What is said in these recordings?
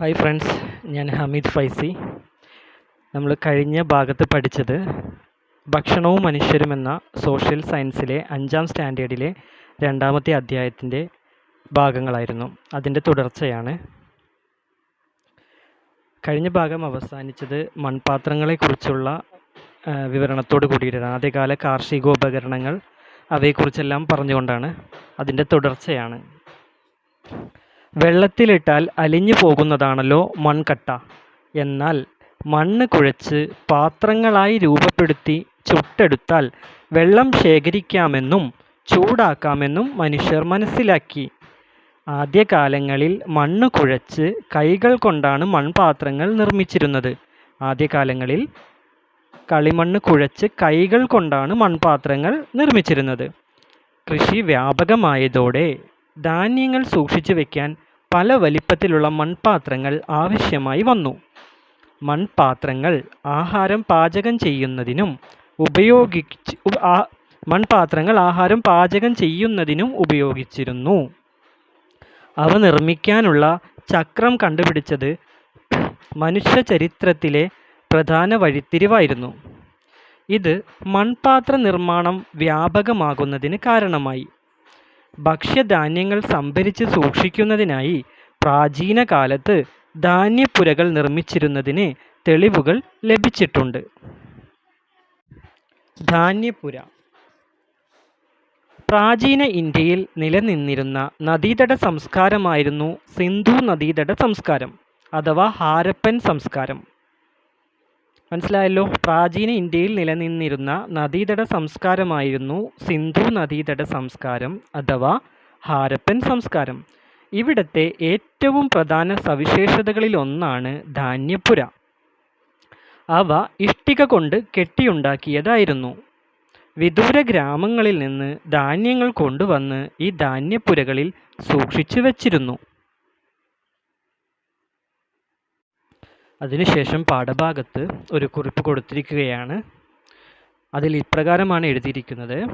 Hi friends ഞാൻ ഹമീദ് ഫൈസി. നമ്മൾ കഴിഞ്ഞ ഭാഗത്ത് പഠിച്ചത് ഭക്ഷണവും മനുഷ്യരും എന്ന സോഷ്യൽ സയൻസിലെ അഞ്ചാം സ്റ്റാൻഡേർഡിലെ രണ്ടാമത്തെ അധ്യായത്തിന്റെ ഭാഗങ്ങളായിരുന്നു. അതിന്റെ തുടർച്ചയാണ്. കഴിഞ്ഞ ഭാഗം അവസാനിച്ചത് മൺപാത്രങ്ങളെക്കുറിച്ചുള്ള വിവരണത്തോട് കൂടിയിട്ടാണ്. ആദ്യകാല കാർഷികോപകരണങ്ങൾ അവയെക്കുറിച്ചെല്ലാം പറഞ്ഞുകൊണ്ടാണ് അതിന്റെ തുടർച്ചയാണ്. വെള്ളത്തിലിട്ടാൽ അലിഞ്ഞു പോകുന്നതാണല്ലോ മൺകട്ട. എന്നാൽ മണ്ണ് കുഴച്ച് പാത്രങ്ങളായി രൂപപ്പെടുത്തി ചുട്ടെടുത്താൽ വെള്ളം ശേഖരിക്കാമെന്നും ചൂടാക്കാമെന്നും മനുഷ്യർ മനസ്സിലാക്കി. ആദ്യകാലങ്ങളിൽ മണ്ണ് കുഴച്ച് കൈകൾ കൊണ്ടാണ് മൺപാത്രങ്ങൾ നിർമ്മിച്ചിരുന്നത്. ആദ്യകാലങ്ങളിൽ കളിമണ്ണ് കുഴച്ച് കൈകൾ കൊണ്ടാണ് മൺപാത്രങ്ങൾ നിർമ്മിച്ചിരുന്നത്. കൃഷി വ്യാപകമായതോടെ ധാന്യങ്ങൾ സൂക്ഷിച്ചു വെക്കാൻ പല വലിപ്പത്തിലുള്ള മൺപാത്രങ്ങൾ ആവശ്യമായി വന്നു. മൺപാത്രങ്ങൾ ആഹാരം പാചകം ചെയ്യുന്നതിനും ഉപയോഗിച്ച് മൺപാത്രങ്ങൾ ആഹാരം പാചകം ചെയ്യുന്നതിനും ഉപയോഗിച്ചിരുന്നു. അവ നിർമ്മിക്കാനുള്ള ചക്രം കണ്ടുപിടിച്ചത് മനുഷ്യ ചരിത്രത്തിലെ പ്രധാന വഴിത്തിരിവായിരുന്നു. ഇത് മൺപാത്ര നിർമ്മാണം വ്യാപകമാകുന്നതിന് കാരണമായി. ഭക്ഷ്യധാന്യങ്ങൾ സംഭരിച്ച് സൂക്ഷിക്കുന്നതിനായി പ്രാചീന കാലത്ത് ധാന്യപ്പുരകൾ നിർമ്മിച്ചിരുന്നതിന് തെളിവുകൾ ലഭിച്ചിട്ടുണ്ട്. ധാന്യപ്പുര. പ്രാചീന ഇന്ത്യയിൽ നിലനിന്നിരുന്ന നദീതട സംസ്കാരമായിരുന്നു സിന്ധു നദീതട സംസ്കാരം അഥവാ ഹാരപ്പൻ സംസ്കാരം. മനസ്സിലായല്ലോ? പ്രാചീന ഇന്ത്യയിൽ നിലനിന്നിരുന്ന നദീതട സംസ്കാരമായിരുന്നു സിന്ധു നദീതട സംസ്കാരം അഥവാ ഹാരപ്പൻ സംസ്കാരം. ഇവിടത്തെ ഏറ്റവും പ്രധാന സവിശേഷതകളിൽ ഒന്നാണ് ധാന്യപ്പുര. അവ ഇഷ്ടിക കൊണ്ട് കെട്ടിയുണ്ടാക്കിയതായിരുന്നു. വിദൂര ഗ്രാമങ്ങളിൽ നിന്ന് ധാന്യങ്ങൾ കൊണ്ടുവന്ന് ഈ ധാന്യപ്പുരകളിൽ സൂക്ഷിച്ചു വച്ചിരുന്നു അതിനുശേഷം പാഠഭാഗത്ത് ഒരു കുറിപ്പ് കൊടുത്തിരിക്കുകയാണ്. അതിൽ ഇപ്രകാരമാണ് എഴുതിയിരിക്കുന്നത്.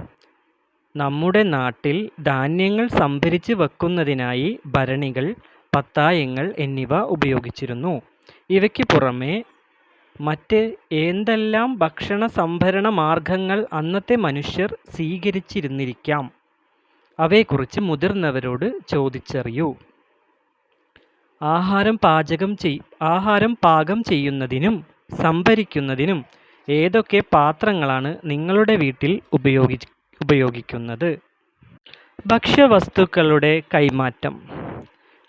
നമ്മുടെ നാട്ടിൽ ധാന്യങ്ങൾ സംഭരിച്ച് വെക്കുന്നതിനായി ഭരണികൾ പത്തായങ്ങൾ എന്നിവ ഉപയോഗിച്ചിരുന്നു. ഇവയ്ക്ക് പുറമെ മറ്റ് എന്തെല്ലാം ഭക്ഷണ സംഭരണ മാർഗങ്ങൾ അന്നത്തെ മനുഷ്യർ സ്വീകരിച്ചിരുന്നിരിക്കാം? അവയെക്കുറിച്ച് മുതിർന്നവരോട് ചോദിച്ചറിയൂ. ആഹാരം പാചകം ചെയ് ആഹാരം പാകം ചെയ്യുന്നതിനും സംഭരിക്കുന്നതിനും ഏതൊക്കെ പാത്രങ്ങളാണ് നിങ്ങളുടെ വീട്ടിൽ ഉപയോഗി ഉപയോഗിക്കുന്നത്? ഭക്ഷ്യവസ്തുക്കളുടെ കൈമാറ്റം.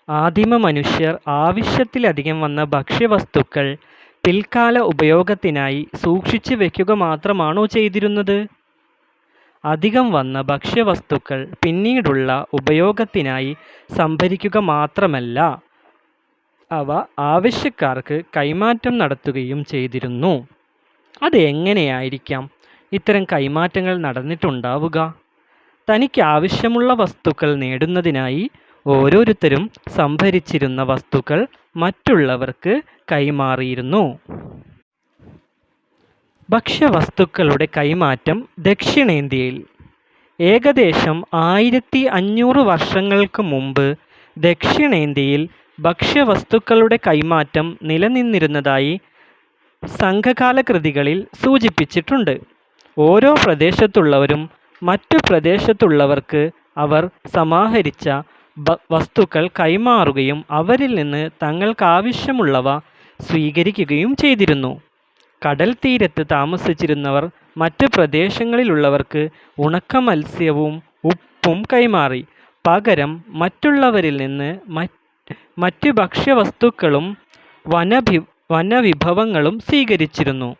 ആദിമ മനുഷ്യർ ആവശ്യത്തിലധികം വന്ന ഭക്ഷ്യവസ്തുക്കൾ പിൽക്കാല ഉപയോഗത്തിനായി സൂക്ഷിച്ചു വയ്ക്കുക മാത്രമാണോ ചെയ്തിരുന്നത്? അധികം വന്ന ഭക്ഷ്യവസ്തുക്കൾ പിന്നീടുള്ള ഉപയോഗത്തിനായി സംഭരിക്കുക മാത്രമല്ല അവ ആവശ്യക്കാർക്ക് കൈമാറ്റം നടത്തുകയും ചെയ്തിരുന്നു. അത് എങ്ങനെയായിരിക്കാം? ഇത്തരം കൈമാറ്റങ്ങൾ നടന്നിട്ടുണ്ടാവുക? തനിക്ക് ആവശ്യമുള്ള വസ്തുക്കൾ നേടുന്നതിനായി ഓരോരുത്തരും സംഭരിച്ചിരുന്ന വസ്തുക്കൾ മറ്റുള്ളവർക്ക് കൈമാറിയിരുന്നു. ഭക്ഷ്യവസ്തുക്കളുടെ കൈമാറ്റം ദക്ഷിണേന്ത്യയിൽ. ഏകദേശം ആയിരത്തി അഞ്ഞൂറ് വർഷങ്ങൾക്ക് മുമ്പ് ദക്ഷിണേന്ത്യയിൽ ഭക്ഷ്യവസ്തുക്കളുടെ കൈമാറ്റം നിലനിന്നിരുന്നതായി സംഘകാല കൃതികളിൽ സൂചിപ്പിച്ചിട്ടുണ്ട്. ഓരോ പ്രദേശത്തുള്ളവരും മറ്റു പ്രദേശത്തുള്ളവർക്ക് അവർ സമാഹരിച്ച വസ്തുക്കൾ കൈമാറുകയും അവരിൽ നിന്ന് തങ്ങൾക്കാവശ്യമുള്ളവ സ്വീകരിക്കുകയും ചെയ്തിരുന്നു. കടൽ തീരത്ത് താമസിച്ചിരുന്നവർ മറ്റ് പ്രദേശങ്ങളിലുള്ളവർക്ക് ഉണക്ക മത്സ്യവും ഉപ്പും കൈമാറി. പകരം മറ്റുള്ളവരിൽ നിന്ന് മറ്റ് മറ്റ് ഭക്ഷ്യവസ്തുക്കളും വനഭി വനവിഭവങ്ങളും സ്വീകരിച്ചിരുന്നു.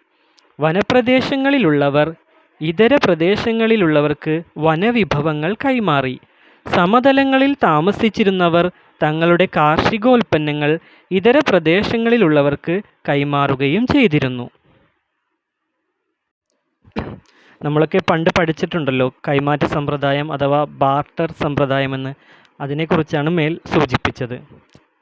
വനപ്രദേശങ്ങളിലുള്ളവർ ഇതര പ്രദേശങ്ങളിലുള്ളവർക്ക് വനവിഭവങ്ങൾ കൈമാറി. സമതലങ്ങളിൽ താമസിച്ചിരുന്നവർ തങ്ങളുടെ കാർഷികോൽപ്പന്നങ്ങൾ ഇതര പ്രദേശങ്ങളിലുള്ളവർക്ക് കൈമാറുകയും ചെയ്തിരുന്നു. നമ്മളൊക്കെ പണ്ട് പഠിച്ചിട്ടുണ്ടല്ലോ കൈമാറ്റ സമ്പ്രദായം അഥവാ ബാർട്ടർ സമ്പ്രദായമെന്ന്. അതിനെക്കുറിച്ചാണ് മേൽ സൂചിപ്പിച്ചത്.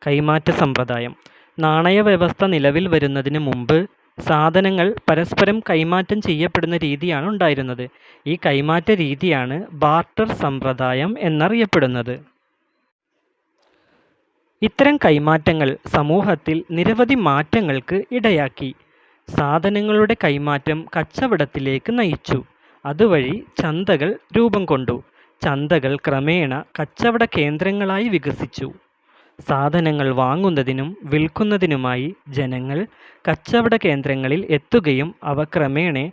കൈമാറ്റ സമ്പ്രദായം. നാണയ വ്യവസ്ഥ നിലവിൽ വരുന്നതിന് മുമ്പ് സാധനങ്ങൾ പരസ്പരം കൈമാറ്റം ചെയ്യപ്പെടുന്ന രീതിയാണ് ഉണ്ടായിരുന്നത്. ഈ കൈമാറ്റ രീതിയാണ് ബാർട്ടർ സമ്പ്രദായം എന്നറിയപ്പെടുന്നത്. ഇത്തരം കൈമാറ്റങ്ങൾ സമൂഹത്തിൽ നിരവധി മാറ്റങ്ങൾക്ക് ഇടയാക്കി. സാധനങ്ങളുടെ കൈമാറ്റം കച്ചവടത്തിലേക്ക് നയിച്ചു. അതുവഴി ചന്തകൾ രൂപം കൊണ്ടു. ചന്തകൾ ക്രമേണ കച്ചവട കേന്ദ്രങ്ങളായി വികസിച്ചു. സാധനങ്ങൾ വാങ്ങുന്നതിനും വിൽക്കുന്നതിനുമായി ജനങ്ങൾ കച്ചവട കേന്ദ്രങ്ങളിൽ എത്തുകയും അവ ക്രമേണ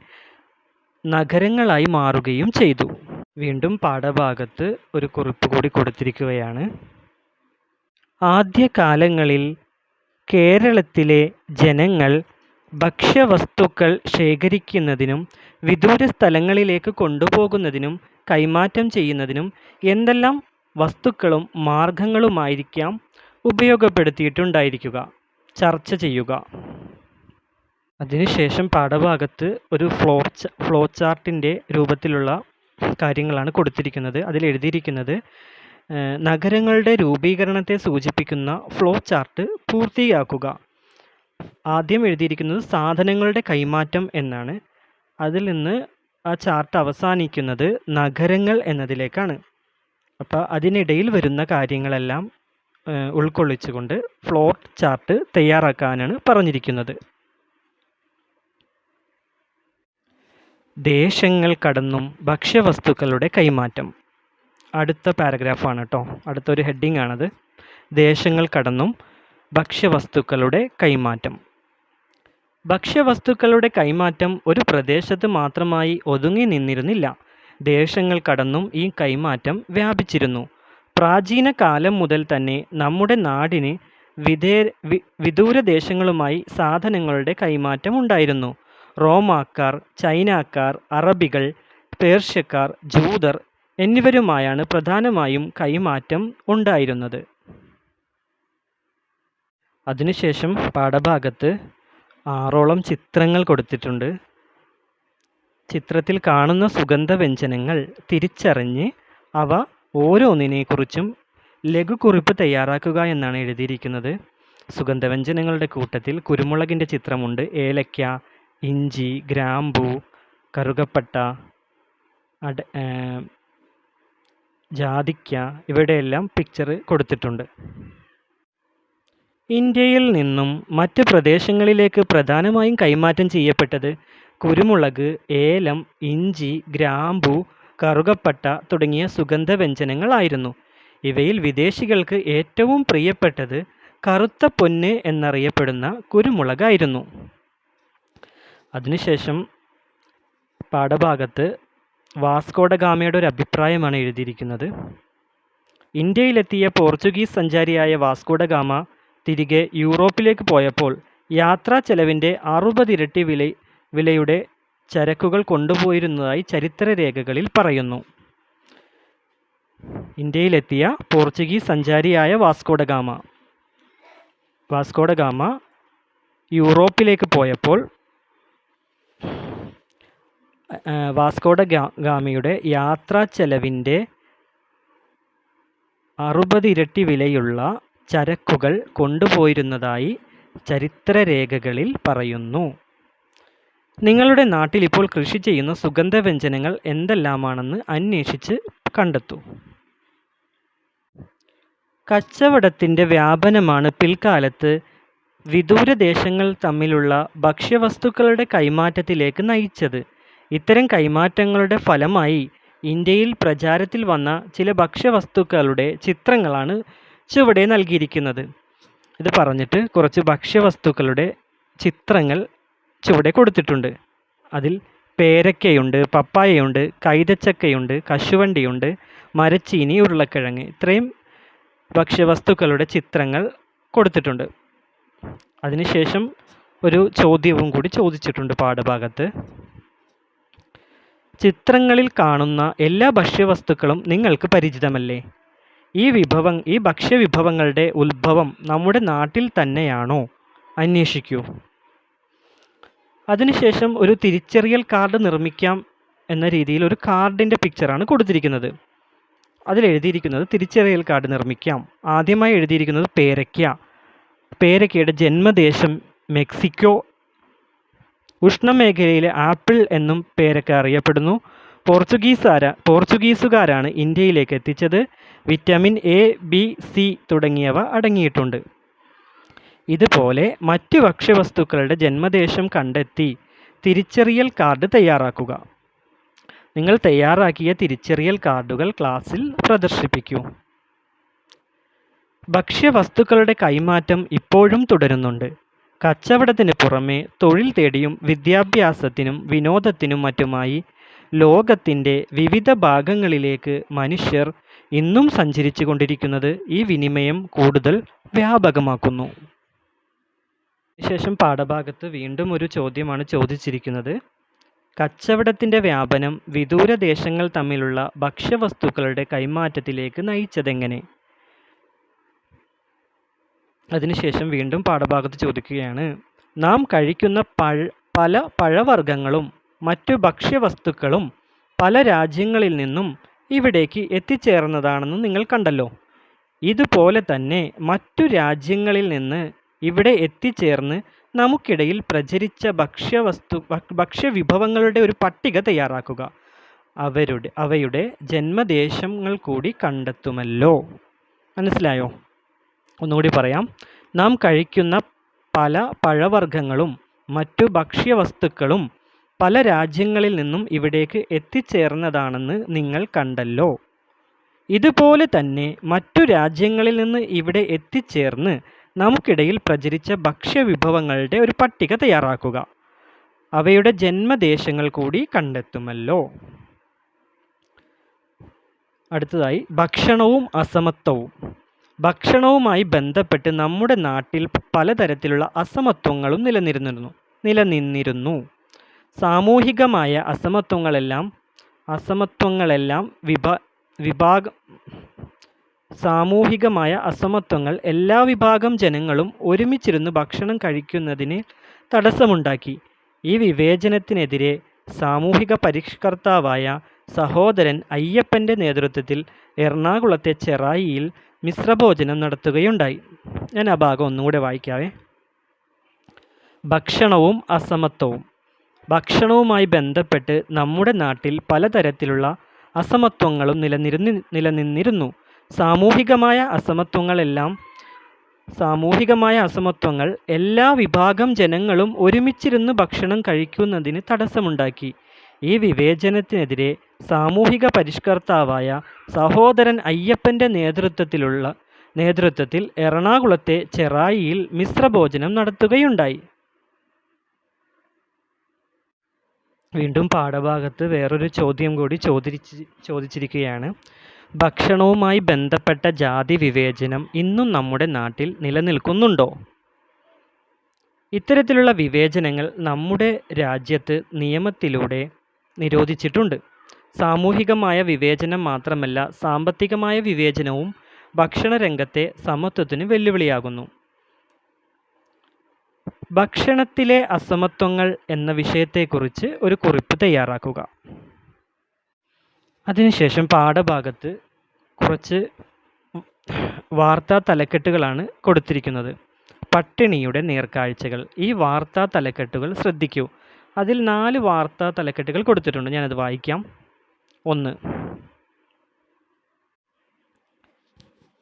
നഗരങ്ങളായി മാറുകയും ചെയ്തു. വീണ്ടും പാഠഭാഗത്ത് ഒരു കുറിപ്പ് കൂടി കൊടുത്തിരിക്കുകയാണ്. ആദ്യകാലങ്ങളിൽ കേരളത്തിലെ ജനങ്ങൾ ഭക്ഷ്യവസ്തുക്കൾ ശേഖരിക്കുന്നതിനും വിദൂര സ്ഥലങ്ങളിലേക്ക് കൊണ്ടുപോകുന്നതിനും കൈമാറ്റം ചെയ്യുന്നതിനും എന്തെല്ലാം വസ്തുക്കളും മാർഗങ്ങളുമായിരിക്കാം ഉപയോഗപ്പെടുത്തിയിട്ടുണ്ടായിരിക്കുക. ചർച്ച ചെയ്യുക. അതിനുശേഷം പാഠഭാഗത്ത് ഒരു ഫ്ലോ ഫ്ലോ ചാർട്ടിന്റെ രൂപത്തിലുള്ള കാര്യങ്ങളാണ് കൊടുത്തിരിക്കുന്നത്. അതിൽ എഴുതിയിരിക്കുന്നത് നഗരങ്ങളുടെ രൂപീകരണത്തെ സൂചിപ്പിക്കുന്ന ഫ്ലോ ചാർട്ട് പൂർത്തിയാക്കുക. ആദ്യം എഴുതിയിരിക്കുന്നത് സാധനങ്ങളുടെ കൈമാറ്റം എന്നാണ്. അതിൽ നിന്ന് ആ ചാർട്ട് അവസാനിക്കുന്നത് നഗരങ്ങൾ എന്നതിലേക്കാണ്. അപ്പോൾ അതിനിടയിൽ വരുന്ന കാര്യങ്ങളെല്ലാം ഉൾക്കൊള്ളിച്ചുകൊണ്ട് ഫ്ലോർ ചാർട്ട് തയ്യാറാക്കാനാണ് പറഞ്ഞിരിക്കുന്നത്. ദേശങ്ങൾ കടന്നും ഭക്ഷ്യവസ്തുക്കളുടെ കൈമാറ്റം. അടുത്ത പാരഗ്രാഫാണ് കേട്ടോ അടുത്തൊരു ഹെഡിങ് ആണത്. ദേശങ്ങൾ കടന്നും ഭക്ഷ്യവസ്തുക്കളുടെ കൈമാറ്റം. ഭക്ഷ്യവസ്തുക്കളുടെ കൈമാറ്റം ഒരു പ്രദേശത്ത് മാത്രമായി ഒതുങ്ങി നിന്നിരുന്നില്ല. ദേശങ്ങൾ കടന്നും ഈ കൈമാറ്റം വ്യാപിച്ചിരുന്നു. പ്രാചീന കാലം മുതൽ തന്നെ നമ്മുടെ നാടിന് വിദേ വിദൂര ദേശങ്ങളുമായി സാധനങ്ങളുടെ കൈമാറ്റം ഉണ്ടായിരുന്നു. റോമാക്കാർ ചൈനാക്കാർ അറബികൾ പേർഷ്യക്കാർ ജൂതർ എന്നിവരുമായാണ് പ്രധാനമായും കൈമാറ്റം ഉണ്ടായിരുന്നത്. അതിനുശേഷം പാഠഭാഗത്ത് ആറോളം ചിത്രങ്ങൾ കൊടുത്തിട്ടുണ്ട്. ചിത്രത്തിൽ കാണുന്ന സുഗന്ധവ്യഞ്ജനങ്ങൾ തിരിച്ചറിഞ്ഞ് അവ ഓരോന്നിനെക്കുറിച്ചും ലഘുക്കുറിപ്പ് തയ്യാറാക്കുക എന്നാണ് എഴുതിയിരിക്കുന്നത്. സുഗന്ധവ്യഞ്ജനങ്ങളുടെ കൂട്ടത്തിൽ കുരുമുളകിന്റെ ചിത്രമുണ്ട്. ഏലക്ക ഇഞ്ചി ഗ്രാമ്പൂ കറുകപ്പട്ട അട ജാതിക്ക ഇവയുടെയെല്ലാം പിക്ചർ കൊടുത്തിട്ടുണ്ട്. ഇന്ത്യയിൽ നിന്നും മറ്റ് പ്രദേശങ്ങളിലേക്ക് പ്രധാനമായും കൈമാറ്റം ചെയ്യപ്പെട്ടത് കുരുമുളക് ഏലം ഇഞ്ചി ഗ്രാമ്പു കറുകപ്പട്ട തുടങ്ങിയ സുഗന്ധവ്യഞ്ജനങ്ങളായിരുന്നു. ഇവയിൽ വിദേശികൾക്ക് ഏറ്റവും പ്രിയപ്പെട്ടത് കറുത്ത പൊന്ന് എന്നറിയപ്പെടുന്ന കുരുമുളകായിരുന്നു. അതിനുശേഷം പാഠഭാഗത്ത് വാസ്കോഡഗാമയുടെ ഒരു അഭിപ്രായമാണ് എഴുതിയിരിക്കുന്നത്. ഇന്ത്യയിലെത്തിയ പോർച്ചുഗീസ് സഞ്ചാരിയായ വാസ്കോഡഗാമ തിരികെ യൂറോപ്പിലേക്ക് പോയപ്പോൾ യാത്രാ ചെലവിന്റെ അറുപതിരട്ടി വില വിലയുടെ ചരക്കുകൾ കൊണ്ടുപോയിരുന്നതായി ചരിത്രരേഖകളിൽ പറയുന്നു. ഇന്ത്യയിലെത്തിയ Portuguese സഞ്ചാരിയായ Vasco da Gama Vasco da Gama യൂറോപ്പിലേക്ക് പോയപ്പോൾ വാസ്കോഡ ഗാമയുടെ യാത്രാ ചെലവിന്റെ അറുപത് ഇരട്ടി വിലയുള്ള ചരക്കുകൾ കൊണ്ടുപോയിരുന്നതായി ചരിത്രരേഖകളിൽ പറയുന്നു. നിങ്ങളുടെ നാട്ടിൽ ഇപ്പോൾ കൃഷി ചെയ്യുന്ന സുഗന്ധവ്യഞ്ജനങ്ങൾ എന്തെല്ലാമാണെന്ന് അന്വേഷിച്ച് കണ്ടെത്തൂ. കച്ചവടത്തിന്റെ വ്യാപനമാണ് പിൽക്കാലത്ത് വിദൂരദേശങ്ങൾ തമ്മിലുള്ള ഭക്ഷ്യവസ്തുക്കളുടെ കൈമാറ്റത്തിലേക്ക് നയിച്ചത്. ഇത്തരം കൈമാറ്റങ്ങളുടെ ഫലമായി ഇന്ത്യയിൽ പ്രചാരത്തിൽ വന്ന ചില ഭക്ഷ്യവസ്തുക്കളുടെ ചിത്രങ്ങളാണ് ചുവടെ നൽകിയിരിക്കുന്നത്. ഇത് പറഞ്ഞിട്ട് കുറച്ച് ഭക്ഷ്യവസ്തുക്കളുടെ ചിത്രങ്ങൾ ചുവടെ കൊടുത്തിട്ടുണ്ട്. അതിൽ പേരക്കയുണ്ട് പപ്പായയുണ്ട് കൈതച്ചക്കയുണ്ട് കശുവണ്ടിയുണ്ട് മരച്ചീനി ഉരുളക്കിഴങ്ങ് ഇത്രയും ഭക്ഷ്യവസ്തുക്കളുടെ ചിത്രങ്ങൾ കൊടുത്തിട്ടുണ്ട്. അതിനുശേഷം ഒരു ചോദ്യവും കൂടി ചോദിച്ചിട്ടുണ്ട് പാഠഭാഗത്ത്. ചിത്രങ്ങളിൽ കാണുന്ന എല്ലാ ഭക്ഷ്യവസ്തുക്കളും നിങ്ങൾക്ക് പരിചിതമല്ലേ? ഈ വിഭവം ഈ ഭക്ഷ്യവിഭവങ്ങളുടെ ഉത്ഭവം നമ്മുടെ നാട്ടിൽ തന്നെയാണോ? അന്വേഷിക്കൂ. അതിനുശേഷം ഒരു തിരിച്ചറിയൽ കാർഡ് നിർമ്മിക്കാം എന്ന രീതിയിൽ ഒരു കാർഡിന്റെ പിക്ചറാണ് കൊടുത്തിരിക്കുന്നത്. അതിൽ എഴുതിയിരിക്കുന്നത് തിരിച്ചറിയൽ കാർഡ് നിർമ്മിക്കാം. ആദ്യമായി എഴുതിയിരിക്കുന്നത് പേരയ്ക്ക. പേരയ്ക്കയുടെ ജന്മദേശം മെക്സിക്കോ. ഉഷ്ണമേഖലയിലെ ആപ്പിൾ എന്നും പേരക്ക അറിയപ്പെടുന്നു. പോർച്ചുഗീസാര പോർച്ചുഗീസുകാരാണ് ഇന്ത്യയിലേക്ക് എത്തിച്ചത്. വിറ്റാമിൻ എ ബി സി തുടങ്ങിയവ അടങ്ങിയിട്ടുണ്ട്. ഇതുപോലെ മറ്റ് ഭക്ഷ്യവസ്തുക്കളുടെ ജന്മദേശം കണ്ടെത്തി തിരിച്ചറിയൽ കാർഡ് തയ്യാറാക്കുക. നിങ്ങൾ തയ്യാറാക്കിയ തിരിച്ചറിയൽ കാർഡുകൾ ക്ലാസ്സിൽ പ്രദർശിപ്പിക്കൂ. ഭക്ഷ്യവസ്തുക്കളുടെ കൈമാറ്റം ഇപ്പോഴും തുടരുന്നുണ്ട്. കച്ചവടത്തിന് പുറമെ തൊഴിൽ തേടിയും വിദ്യാഭ്യാസത്തിനും വിനോദത്തിനും മറ്റുമായി ലോകത്തിന്റെ വിവിധ ഭാഗങ്ങളിലേക്ക് മനുഷ്യർ ഇന്നും സഞ്ചരിച്ചു കൊണ്ടിരിക്കുന്നത് ഈ വിനിമയം കൂടുതൽ വ്യാപകമാക്കുന്നു. ശേഷം പാഠഭാഗത്ത് വീണ്ടും ഒരു ചോദ്യമാണ് ചോദിച്ചിരിക്കുന്നത്. കച്ചവടത്തിന്റെ വ്യാപനം വിദൂര ദേശങ്ങൾ തമ്മിലുള്ള ഭക്ഷ്യവസ്തുക്കളുടെ കൈമാറ്റത്തിലേക്ക് നയിച്ചതെങ്ങനെ? അതിനുശേഷം വീണ്ടും പാഠഭാഗത്ത് ചോദിക്കുകയാണ്. നാം കഴിക്കുന്ന പഴ പല പഴവർഗങ്ങളും മറ്റു ഭക്ഷ്യവസ്തുക്കളും പല രാജ്യങ്ങളിൽ നിന്നും ഇവിടേക്ക് എത്തിച്ചേർന്നതാണെന്ന് നിങ്ങൾ കണ്ടല്ലോ. ഇതുപോലെ തന്നെ മറ്റു രാജ്യങ്ങളിൽ നിന്ന് ഇവിടെ എത്തിച്ചേർന്ന് നമുക്കിടയിൽ പ്രചരിച്ച ഭക്ഷ്യവസ്തു ഭക്ഷ്യവിഭവങ്ങളുടെ ഒരു പട്ടിക തയ്യാറാക്കുക. അവരുടെ അവയുടെ ജന്മദേശങ്ങൾ കൂടി കണ്ടെത്തുമല്ലോ. മനസ്സിലായോ? ഒന്നുകൂടി പറയാം. നാം കഴിക്കുന്ന പല പഴവർഗങ്ങളും മറ്റു ഭക്ഷ്യവസ്തുക്കളും പല രാജ്യങ്ങളിൽ നിന്നും ഇവിടേക്ക് എത്തിച്ചേർന്നതാണെന്ന് നിങ്ങൾ കണ്ടല്ലോ. ഇതുപോലെ തന്നെ മറ്റു രാജ്യങ്ങളിൽ നിന്ന് ഇവിടെ എത്തിച്ചേർന്ന് നമുക്കിടയിൽ പ്രചരിച്ച ഭക്ഷ്യവിഭവങ്ങളുടെ ഒരു പട്ടിക തയ്യാറാക്കുക. അവയുടെ ജന്മദേശങ്ങൾ കൂടി കണ്ടെത്തുമല്ലോ. അടുത്തതായി ഭക്ഷണവും അസമത്വവും. ഭക്ഷണവുമായി ബന്ധപ്പെട്ട് നമ്മുടെ നാട്ടിൽ പലതരത്തിലുള്ള അസമത്വങ്ങളും നിലനിരുന്നിരുന്നു നിലനിന്നിരുന്നു. സാമൂഹികമായ അസമത്വങ്ങളെല്ലാം അസമത്വങ്ങളെല്ലാം വിഭ വിഭാഗ സാമൂഹികമായ അസമത്വങ്ങൾ എല്ലാ വിഭാഗം ജനങ്ങളും ഒരുമിച്ചിരുന്ന് ഭക്ഷണം കഴിക്കുന്നതിന് തടസ്സമുണ്ടാക്കി. ഈ വിവേചനത്തിനെതിരെ സാമൂഹിക പരിഷ്കർത്താവായ സഹോദരൻ അയ്യപ്പന്റെ നേതൃത്വത്തിൽ എറണാകുളത്തെ ചെറായിയിൽ മിശ്രഭോജനം നടത്തുകയുണ്ടായി. ഞാൻ ആ ഭാഗം ഒന്നുകൂടെ വായിക്കാവേ. ഭക്ഷണവും അസമത്വവും. ഭക്ഷണവുമായി ബന്ധപ്പെട്ട് നമ്മുടെ നാട്ടിൽ പലതരത്തിലുള്ള അസമത്വങ്ങളും നിലനിരുന്നി നിലനിന്നിരുന്നു. സാമൂഹികമായ അസമത്വങ്ങളെല്ലാം സാമൂഹികമായ അസമത്വങ്ങൾ എല്ലാ വിഭാഗം ജനങ്ങളും ഒരുമിച്ചിരുന്ന് ഭക്ഷണം കഴിക്കുന്നതിന് തടസ്സമുണ്ടാക്കി. ഈ വിവേചനത്തിനെതിരെ സാമൂഹിക പരിഷ്കർത്താവായ സഹോദരൻ അയ്യപ്പന്റെ നേതൃത്വത്തിലുള്ള നേതൃത്വത്തിൽ എറണാകുളത്തെ ചെറായിയിൽ മിശ്രഭോജനം നടത്തുകയുണ്ടായി. വീണ്ടും പാഠഭാഗത്ത് വേറൊരു ചോദ്യം കൂടി ചോദിച്ച് ചോദിച്ചിരിക്കുകയാണ്. ഭക്ഷണവുമായി ബന്ധപ്പെട്ട ജാതി വിവേചനം ഇന്നും നമ്മുടെ നാട്ടിൽ നിലനിൽക്കുന്നുണ്ടോ? ഇത്തരത്തിലുള്ള വിവേചനങ്ങൾ നമ്മുടെ രാജ്യത്ത് നിയമത്തിലൂടെ നിരോധിച്ചിട്ടുണ്ട്. സാമൂഹികമായ വിവേചനം മാത്രമല്ല സാമ്പത്തികമായ വിവേചനവും ഭക്ഷണരംഗത്തെ സമത്വത്തിന് വെല്ലുവിളിയാകുന്നു. ഭക്ഷണത്തിലെ അസമത്വങ്ങൾ എന്ന വിഷയത്തെക്കുറിച്ച് ഒരു കുറിപ്പ് തയ്യാറാക്കുക. അതിനുശേഷം പാഠഭാഗത്ത് കുറച്ച് വാർത്താ തലക്കെട്ടുകളാണ് കൊടുത്തിരിക്കുന്നത്. പട്ടിണിയുടെ നേർക്കാഴ്ചകൾ. ഈ വാർത്താ തലക്കെട്ടുകൾ ശ്രദ്ധിക്കൂ. അതിൽ നാല് വാർത്താ തലക്കെട്ടുകൾ കൊടുത്തിട്ടുണ്ട്. ഞാനത് വായിക്കാം. ഒന്ന്.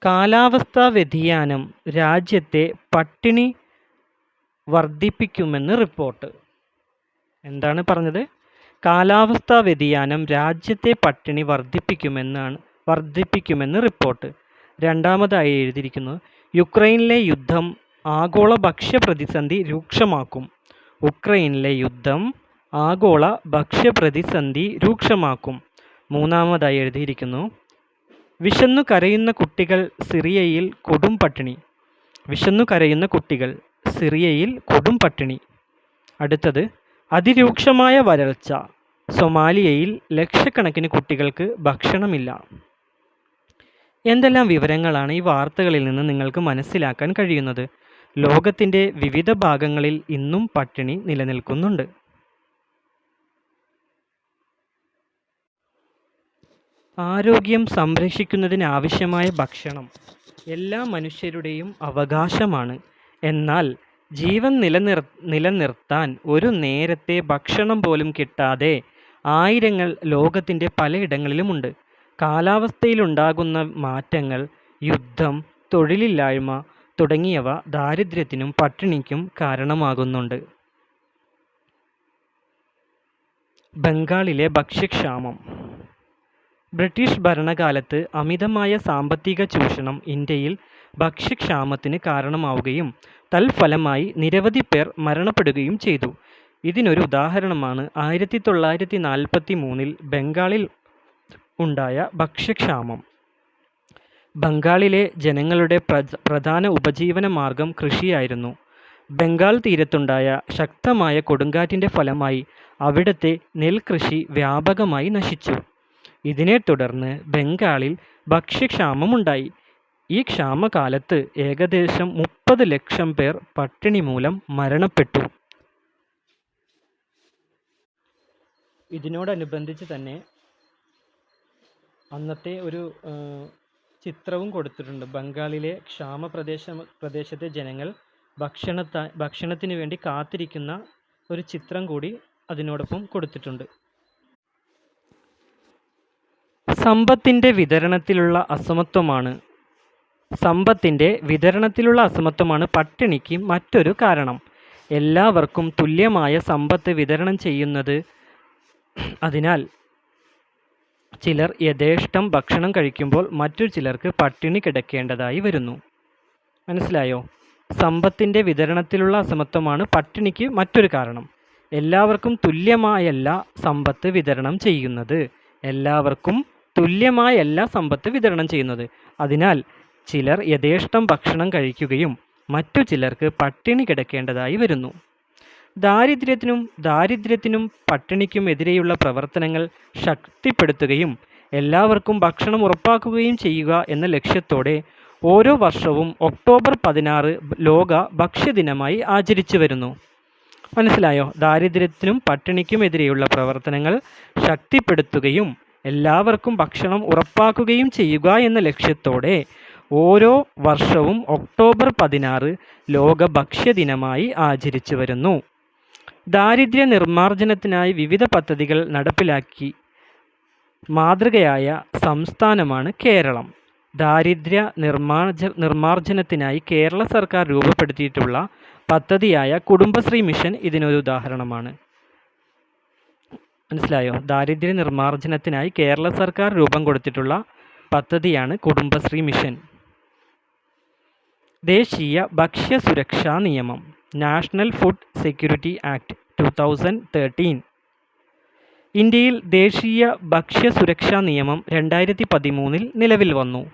കാലാവസ്ഥാ വ്യതിയാനം രാജ്യത്തെ പട്ടിണി വർദ്ധിപ്പിക്കുമെന്ന് റിപ്പോർട്ട്. എന്താണ് പറഞ്ഞത്? കാലാവസ്ഥാ വ്യതിയാനം രാജ്യത്തെ പട്ടിണി വർദ്ധിപ്പിക്കുമെന്നാണ് വർദ്ധിപ്പിക്കുമെന്ന് റിപ്പോർട്ട്. രണ്ടാമതായി എഴുതിയിരിക്കുന്നു യുക്രൈനിലെ യുദ്ധം ആഗോള ഭക്ഷ്യപ്രതിസന്ധി രൂക്ഷമാക്കും. ഉക്രൈനിലെ യുദ്ധം ആഗോള ഭക്ഷ്യപ്രതിസന്ധി രൂക്ഷമാക്കും. മൂന്നാമതായി എഴുതിയിരിക്കുന്നു വിശന്നു കരയുന്ന കുട്ടികൾ സിറിയയിൽ കൊടും പട്ടിണി. വിശന്നു കരയുന്ന കുട്ടികൾ സിറിയയിൽ കൊടും പട്ടിണി. അടുത്തത് അതിരൂക്ഷമായ വരൾച്ച. സൊമാലിയയിൽ ലക്ഷക്കണക്കിന് കുട്ടികൾക്ക് ഭക്ഷണമില്ല. എന്തെല്ലാം വിവരങ്ങളാണ് ഈ വാർത്തകളിൽ നിന്ന് നിങ്ങൾക്ക് മനസ്സിലാക്കാൻ കഴിയുന്നത്? ലോകത്തിന്റെ വിവിധ ഭാഗങ്ങളിൽ ഇന്നും പട്ടിണി നിലനിൽക്കുന്നുണ്ട്. ആരോഗ്യം സംരക്ഷിക്കുന്നതിനാവശ്യമായ ഭക്ഷണം എല്ലാ മനുഷ്യരുടെയും അവകാശമാണ്. എന്നാൽ ജീവൻ നിലനിർ നിലനിർത്താൻ ഒരു നേരത്തെ ഭക്ഷണം പോലും കിട്ടാതെ ആയിരങ്ങൾ ലോകത്തിന്റെ പലയിടങ്ങളിലുമുണ്ട്. കാലാവസ്ഥയിലുണ്ടാകുന്ന മാറ്റങ്ങൾ യുദ്ധം തൊഴിലില്ലായ്മ തുടങ്ങിയവ ദാരിദ്ര്യത്തിനും പട്ടിണിക്കും കാരണമാകുന്നുണ്ട്. ബംഗാളിലെ ഭക്ഷ്യക്ഷാമം. ബ്രിട്ടീഷ് ഭരണകാലത്ത് അമിതമായ സാമ്പത്തിക ചൂഷണം ഇന്ത്യയിൽ ഭക്ഷ്യക്ഷാമത്തിന് കാരണമാവുകയും തൽഫലമായി നിരവധി പേർ മരണപ്പെടുകയും ചെയ്തു. ഇതിനൊരു ഉദാഹരണമാണ് ആയിരത്തി തൊള്ളായിരത്തി നാൽപ്പത്തി മൂന്നിൽ ബംഗാളിൽ ഉണ്ടായ ഭക്ഷ്യക്ഷാമം. ബംഗാളിലെ ജനങ്ങളുടെ പ്രധാന ഉപജീവന മാർഗം കൃഷിയായിരുന്നു. ബംഗാൾ തീരത്തുണ്ടായ ശക്തമായ കൊടുങ്കാറ്റിന്റെ ഫലമായി അവിടുത്തെ നെൽകൃഷി വ്യാപകമായി നശിച്ചു. ഇതിനെ തുടർന്ന് ബംഗാളിൽ ഭക്ഷ്യക്ഷാമമുണ്ടായി. ഈ ക്ഷാമകാലത്ത് ഏകദേശം മുപ്പത് ലക്ഷം പേർ പട്ടിണി മൂലം മരണപ്പെട്ടു. ഇതിനോടനുബന്ധിച്ച് തന്നെ അന്നത്തെ ഒരു ചിത്രവും കൊടുത്തിട്ടുണ്ട്. ബംഗാളിലെ ക്ഷാമ പ്രദേശ പ്രദേശത്തെ ജനങ്ങൾ ഭക്ഷണത്ത ഭക്ഷണത്തിന് വേണ്ടി കാത്തിരിക്കുന്ന ഒരു ചിത്രം കൂടി അതിനോടൊപ്പം കൊടുത്തിട്ടുണ്ട്. സമ്പത്തിന്റെ വിതരണത്തിലുള്ള അസമത്വമാണ് സമ്പത്തിന്റെ വിതരണത്തിലുള്ള അസമത്വമാണ് പട്ടിണിക്ക് മറ്റൊരു കാരണം. എല്ലാവർക്കും തുല്യമായ സമ്പത്ത് വിതരണം ചെയ്യുന്നത്. അതിനാൽ ചിലർ യഥേഷ്ടം ഭക്ഷണം കഴിക്കുമ്പോൾ മറ്റു ചിലർക്ക് പട്ടിണി കിടക്കേണ്ടതായി വരുന്നു. മനസ്സിലായോ? സമ്പത്തിന്റെ വിതരണത്തിലുള്ള അസമത്വമാണ് പട്ടിണിക്ക് മറ്റൊരു കാരണം. എല്ലാവർക്കും തുല്യമായല്ല സമ്പത്ത് വിതരണം ചെയ്യുന്നത്. എല്ലാവർക്കും തുല്യമായല്ല സമ്പത്ത് വിതരണം ചെയ്യുന്നത്. അതിനാൽ ചിലർ യഥേഷ്ടം ഭക്ഷണം കഴിക്കുകയും മറ്റു ചിലർക്ക് പട്ടിണി കിടക്കേണ്ടതായി വരുന്നു. ദാരിദ്ര്യത്തിനും ദാരിദ്ര്യത്തിനും പട്ടിണിക്കും എതിരെയുള്ള പ്രവർത്തനങ്ങൾ ശക്തിപ്പെടുത്തുകയും എല്ലാവർക്കും ഭക്ഷണം ഉറപ്പാക്കുകയും ചെയ്യുക എന്ന ലക്ഷ്യത്തോടെ ഓരോ വർഷവും ഒക്ടോബർ പതിനാറ് ലോക ഭക്ഷ്യദിനമായി ആചരിച്ചു വരുന്നു. മനസ്സിലായോ? ദാരിദ്ര്യത്തിനും പട്ടിണിക്കും എതിരെയുള്ള പ്രവർത്തനങ്ങൾ ശക്തിപ്പെടുത്തുകയും എല്ലാവർക്കും ഭക്ഷണം ഉറപ്പാക്കുകയും ചെയ്യുക എന്ന ലക്ഷ്യത്തോടെ ഓരോ വർഷവും ഒക്ടോബർ പതിനാറ് ലോക ഭക്ഷ്യദിനമായി ആചരിച്ചു വരുന്നു. ദാരിദ്ര്യ നിർമ്മാർജനത്തിനായി വിവിധ പദ്ധതികൾ നടപ്പിലാക്കി മാതൃകയായ സംസ്ഥാനമാണ് കേരളം. ദാരിദ്ര്യ നിർമ്മാർജ നിർമ്മാർജനത്തിനായി കേരള സർക്കാർ രൂപപ്പെടുത്തിയിട്ടുള്ള പദ്ധതിയായ കുടുംബശ്രീ മിഷൻ ഇതിനൊരു ഉദാഹരണമാണ്. മനസ്സിലായോ? ദാരിദ്ര്യ നിർമ്മാർജനത്തിനായി കേരള സർക്കാർ രൂപം കൊടുത്തിട്ടുള്ള പദ്ധതിയാണ് കുടുംബശ്രീ മിഷൻ. ദേശീയ ഭക്ഷ്യ സുരക്ഷാ നിയമം national food security act two thousand thirteen ഇന്ത്യയിൽ ദേശീയ ഭക്ഷ്യ സുരക്ഷാ നിയമം രണ്ടായിരത്തി പതിമൂന്നിൽ നിലവിൽ വന്നു.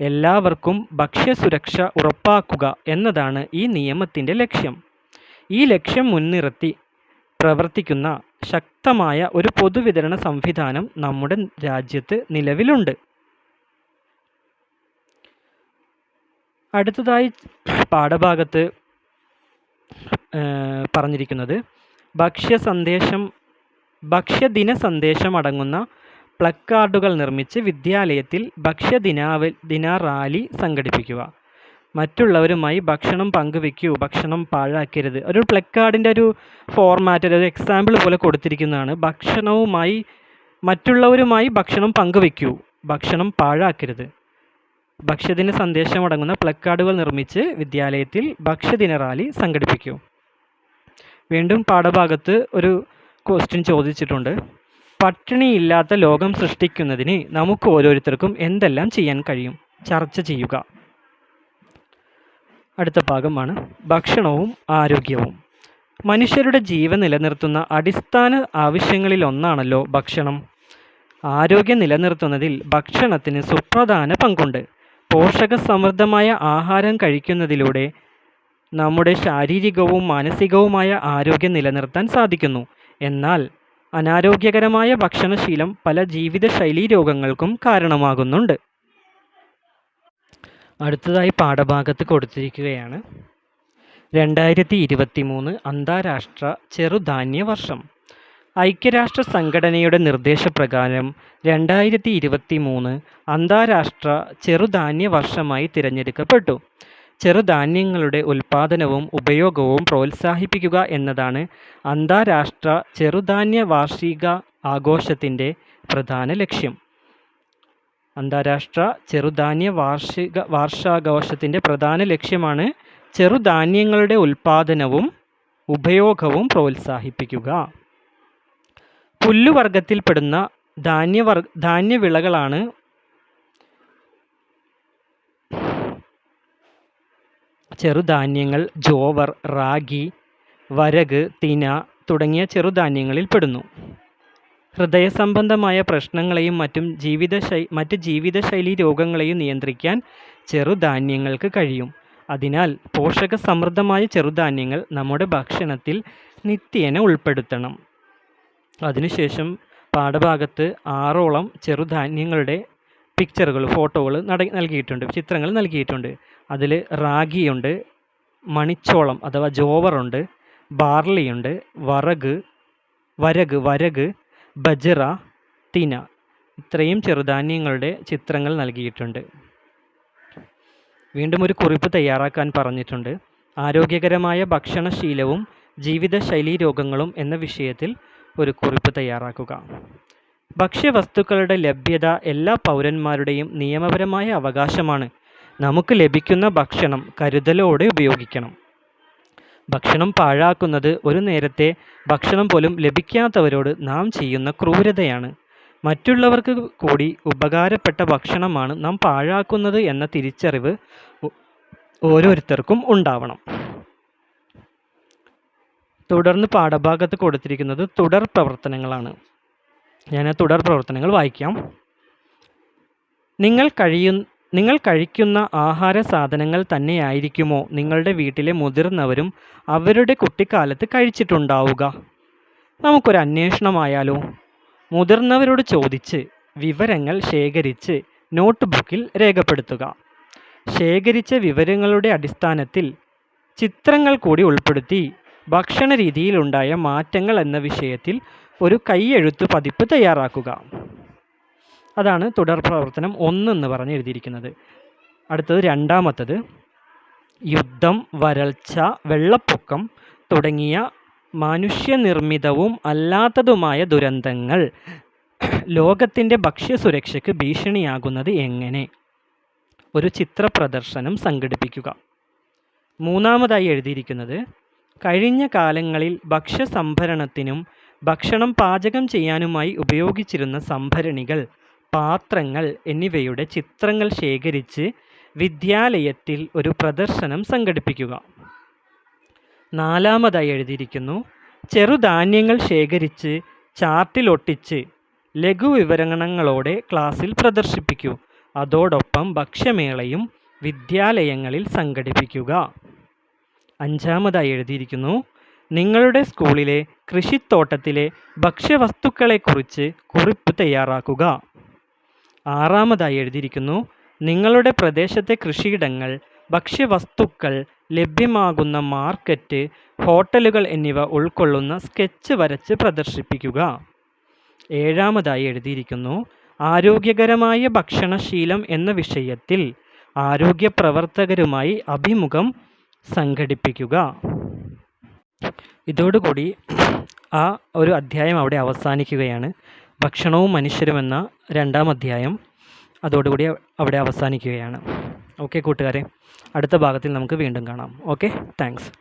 എല്ലാവർക്കും ഭക്ഷ്യ സുരക്ഷ ഉറപ്പാക്കുക എന്നതാണ് ഈ നിയമത്തിന്റെ ലക്ഷ്യം. ഈ ലക്ഷ്യം മുൻനിർത്തി പ്രവർത്തിക്കുന്ന ശക്തമായ ഒരു പൊതുവിതരണ സംവിധാനം നമ്മുടെ രാജ്യത്ത് നിലവിലുണ്ട്. അടുത്തതായി പാഠഭാഗത്ത് പറഞ്ഞിരിക്കുന്നത് ഭക്ഷ്യ സന്ദേശം ഭക്ഷ്യദിന സന്ദേശം അടങ്ങുന്ന പ്ലക്കാർഡുകൾ നിർമ്മിച്ച് വിദ്യാലയത്തിൽ ഭക്ഷ്യദിനാവ ദിന റാലി സംഘടിപ്പിക്കുക. മറ്റുള്ളവരുമായി ഭക്ഷണം പങ്കുവെക്കൂ ഭക്ഷണം പാഴാക്കരുത്. ഒരു പ്ലക്കാർഡിന്റെ ഒരു ഫോർമാറ്റ് ഒരു എക്സാമ്പിൾ പോലെ കൊടുത്തിരിക്കുന്നതാണ്. ഭക്ഷണവുമായി മറ്റുള്ളവരുമായി ഭക്ഷണം പങ്കുവെക്കൂ ഭക്ഷണം പാഴാക്കരുത്. ഭക്ഷ്യദിന സന്ദേശമടങ്ങുന്ന പ്ലക്കാർഡുകൾ നിർമ്മിച്ച് വിദ്യാലയത്തിൽ ഭക്ഷ്യദിന റാലി സംഘടിപ്പിക്കും. വീണ്ടും പാഠഭാഗത്ത് ഒരു ക്വസ്റ്റ്യൻ ചോദിച്ചിട്ടുണ്ട്. പട്ടിണിയില്ലാത്ത ലോകം സൃഷ്ടിക്കുന്നതിന് നമുക്ക് ഓരോരുത്തർക്കും എന്തെല്ലാം ചെയ്യാൻ കഴിയും? ചർച്ച ചെയ്യുക. അടുത്ത ഭാഗമാണ് ഭക്ഷണവും ആരോഗ്യവും. മനുഷ്യരുടെ ജീവൻ നിലനിർത്തുന്ന അടിസ്ഥാന ആവശ്യങ്ങളിലൊന്നാണല്ലോ ഭക്ഷണം. ആരോഗ്യം നിലനിർത്തുന്നതിൽ ഭക്ഷണത്തിന് സുപ്രധാന പങ്കുണ്ട്. പോഷക സമൃദ്ധമായ ആഹാരം കഴിക്കുന്നതിലൂടെ നമ്മുടെ ശാരീരികവും മാനസികവുമായ ആരോഗ്യം നിലനിർത്താൻ സാധിക്കുന്നു. എന്നാൽ അനാരോഗ്യകരമായ ഭക്ഷണശീലം പല ജീവിതശൈലീ രോഗങ്ങൾക്കും കാരണമാകുന്നുണ്ട്. അടുത്തതായി പാഠഭാഗത്ത് കൊടുത്തിരിക്കുകയാണ്. രണ്ടായിരത്തി ഇരുപത്തി മൂന്ന് അന്താരാഷ്ട്ര ചെറുധാന്യ വർഷം. ഐക്യരാഷ്ട്ര സംഘടനയുടെ നിർദ്ദേശപ്രകാരം രണ്ടായിരത്തി ഇരുപത്തി മൂന്ന് അന്താരാഷ്ട്ര ചെറുധാന്യ വർഷമായി തിരഞ്ഞെടുക്കപ്പെട്ടു. ചെറുധാന്യങ്ങളുടെ ഉൽപ്പാദനവും ഉപയോഗവും പ്രോത്സാഹിപ്പിക്കുക എന്നതാണ് അന്താരാഷ്ട്ര ചെറുധാന്യ വാർഷിക ആഘോഷത്തിന്റെ പ്രധാന ലക്ഷ്യം. അന്താരാഷ്ട്ര ചെറുധാന്യ വാർഷിക വാർഷാഘോഷത്തിന്റെ പ്രധാന ലക്ഷ്യമാണ് ചെറുധാന്യങ്ങളുടെ ഉൽപ്പാദനവും ഉപയോഗവും പ്രോത്സാഹിപ്പിക്കുക. പുല്ലുവർഗത്തിൽപ്പെടുന്ന ധാന്യവർ ധാന്യവിളകളാണ് ചെറുധാന്യങ്ങൾ ജോവർ റാഗി വരക് തിന തുടങ്ങിയ ചെറുധാന്യങ്ങളിൽ പെടുന്നു ഹൃദയ സംബന്ധമായ പ്രശ്നങ്ങളെയും മറ്റും ജീവിതശൈ മറ്റ് ജീവിതശൈലി രോഗങ്ങളെയും നിയന്ത്രിക്കാൻ ചെറുധാന്യങ്ങൾക്ക് കഴിയും. അതിനാൽ പോഷക സമൃദ്ധമായ ചെറുധാന്യങ്ങൾ നമ്മുടെ ഭക്ഷണത്തിൽ നിത്യേന ഉൾപ്പെടുത്തണം. അതിനുശേഷം പാഠഭാഗത്ത് ആറോളം ചെറുധാന്യങ്ങളുടെ പിക്ചറുകൾ ഫോട്ടോകൾ നട നൽകിയിട്ടുണ്ട് ചിത്രങ്ങൾ നൽകിയിട്ടുണ്ട്. അതിൽ റാഗിയുണ്ട് മണിച്ചോളം അഥവാ ജോവറുണ്ട് ബാർലിയുണ്ട് വറഗ് വരക് വരക് ബജറ തിന. ഇത്രയും ചെറുധാന്യങ്ങളുടെ ചിത്രങ്ങൾ നൽകിയിട്ടുണ്ട്. വീണ്ടും ഒരു കുറിപ്പ് തയ്യാറാക്കാൻ പറഞ്ഞിട്ടുണ്ട്. ആരോഗ്യകരമായ ഭക്ഷണശീലവും ജീവിതശൈലീ രോഗങ്ങളും എന്ന വിഷയത്തിൽ ഒരു കുറിപ്പ് തയ്യാറാക്കുക. ഭക്ഷ്യവസ്തുക്കളുടെ ലഭ്യത എല്ലാ പൗരന്മാരുടെയും നിയമപരമായ അവകാശമാണ്. നമുക്ക് ലഭിക്കുന്ന ഭക്ഷണം കരുതലോടെ ഉപയോഗിക്കണം. ഭക്ഷണം പാഴാക്കുന്നത് ഒരു നേരത്തെ ഭക്ഷണം പോലും ലഭിക്കാത്തവരോട് നാം ചെയ്യുന്ന ക്രൂരതയാണ്. മറ്റുള്ളവർക്ക് കൂടി ഉപകാരപ്പെട്ട ഭക്ഷണമാണ് നാം പാഴാക്കുന്നത് എന്ന തിരിച്ചറിവ് ഓരോരുത്തർക്കും ഉണ്ടാവണം. തുടർന്ന് പാഠഭാഗത്ത് കൊടുത്തിരിക്കുന്നത് തുടർ പ്രവർത്തനങ്ങളാണ്. ഞാൻ തുടർ പ്രവർത്തനങ്ങൾ വായിക്കാം. നിങ്ങൾ കഴിയു നിങ്ങൾ കഴിക്കുന്ന ആഹാര സാധനങ്ങൾ തന്നെയായിരിക്കുമോ? നിങ്ങളുടെ വീട്ടിലെ മുതിർന്നവരും അവരുടെ കുട്ടിക്കാലത്ത് കഴിച്ചിട്ടുണ്ടാവുക. നമുക്കൊരു അന്വേഷണമായാലോ? മുതിർന്നവരോട് ചോദിച്ച് വിവരങ്ങൾ ശേഖരിച്ച് നോട്ട് ബുക്കിൽ രേഖപ്പെടുത്തുക. ശേഖരിച്ച വിവരങ്ങളുടെ അടിസ്ഥാനത്തിൽ ചിത്രങ്ങൾ കൂടി ഉൾപ്പെടുത്തി ഭക്ഷണ രീതിയിലുണ്ടായ മാറ്റങ്ങൾ എന്ന വിഷയത്തിൽ ഒരു കൈയെഴുത്ത് പതിപ്പ് തയ്യാറാക്കുക. അതാണ് തുടർ പ്രവർത്തനം ഒന്നെന്ന് പറഞ്ഞ് എഴുതിയിരിക്കുന്നത്. അടുത്തത് രണ്ടാമത്തത് യുദ്ധം വരൾച്ച വെള്ളപ്പൊക്കം തുടങ്ങിയ മനുഷ്യനിർമ്മിതവും അല്ലാത്തതുമായ ദുരന്തങ്ങൾ ലോകത്തിന്റെ ഭക്ഷ്യസുരക്ഷയ്ക്ക് ഭീഷണിയാകുന്നത് എങ്ങനെ? ഒരു ചിത്ര പ്രദർശനം സംഘടിപ്പിക്കുക. മൂന്നാമതായി എഴുതിയിരിക്കുന്നത് കഴിഞ്ഞ കാലങ്ങളിൽ ഭക്ഷ്യസംഭരണത്തിനും ഭക്ഷണം പാചകം ചെയ്യാനുമായി ഉപയോഗിച്ചിരുന്ന സംഭരണികൾ പാത്രങ്ങൾ എന്നിവയുടെ ചിത്രങ്ങൾ ശേഖരിച്ച് വിദ്യാലയത്തിൽ ഒരു പ്രദർശനം സംഘടിപ്പിക്കുക. നാലാമതായി എഴുതിയിരിക്കുന്നു ചെറുധാന്യങ്ങൾ ശേഖരിച്ച് ചാർട്ടിലൊട്ടിച്ച് ലഘുവിവരണങ്ങളോടെ ക്ലാസ്സിൽ പ്രദർശിപ്പിക്കൂ. അതോടൊപ്പം ഭക്ഷ്യമേളയും വിദ്യാലയങ്ങളിൽ സംഘടിപ്പിക്കുക. അഞ്ചാമതായി എഴുതിയിരിക്കുന്നു. നിങ്ങളുടെ സ്കൂളിലെ കൃഷിത്തോട്ടത്തിലെ ഭക്ഷ്യവസ്തുക്കളെക്കുറിച്ച് കുറിപ്പ് തയ്യാറാക്കുക. ആറാമതായി എഴുതിയിരിക്കുന്നു. നിങ്ങളുടെ പ്രദേശത്തെ കൃഷിയിടങ്ങൾ ഭക്ഷ്യവസ്തുക്കൾ ലഭ്യമാകുന്ന മാർക്കറ്റ് ഹോട്ടലുകൾ എന്നിവ ഉൾക്കൊള്ളുന്ന സ്കെച്ച് വരച്ച് പ്രദർശിപ്പിക്കുക. ഏഴാമതായി എഴുതിയിരിക്കുന്നു. ആരോഗ്യകരമായ ഭക്ഷണശീലം എന്ന വിഷയത്തിൽ ആരോഗ്യ പ്രവർത്തകരുമായി അഭിമുഖം സംഘടിപ്പിക്കുക. ഇതോടുകൂടി ആ ഒരു അധ്യായം അവിടെ അവസാനിക്കുകയാണ്. ഭക്ഷണവും മനുഷ്യരും എന്ന രണ്ടാം അധ്യായം അതോടുകൂടി അവിടെ അവസാനിക്കുകയാണ്. ഓക്കെ കൂട്ടുകാരെ അടുത്ത ഭാഗത്തിൽ നമുക്ക് വീണ്ടും കാണാം. Okay thanks